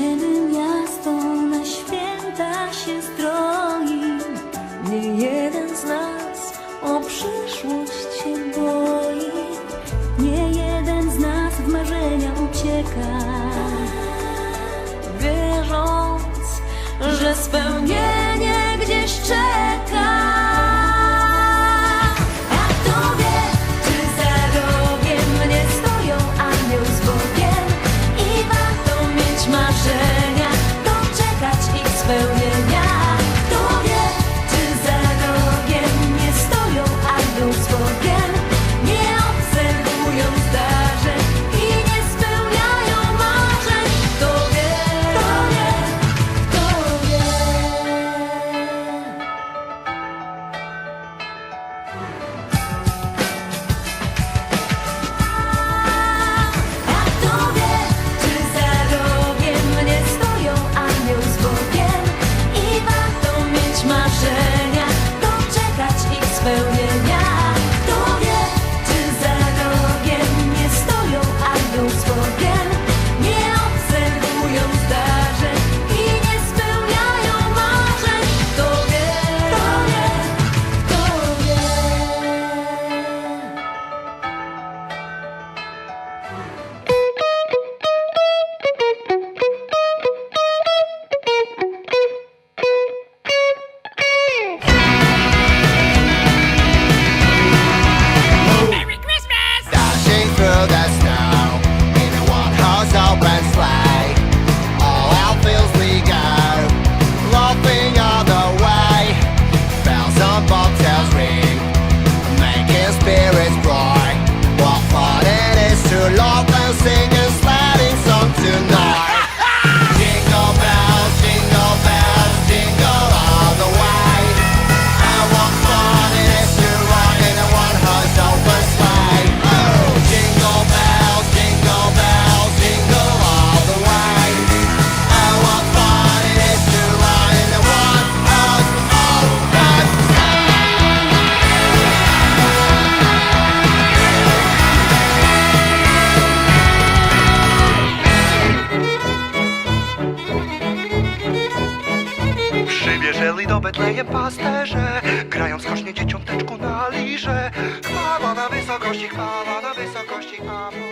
Kiedy miasto na święta się stroi, nie jeden z nas o przyszłość się boi, nie jeden z nas w marzenia ucieka, wierząc, że spełnię. share. ball ring. Making spirits bright. Dotrzeli do Betlejem pasterze Grając kośnie dzieciąteczku na lirze Chwała na wysokości, chwała na wysokości, chwała.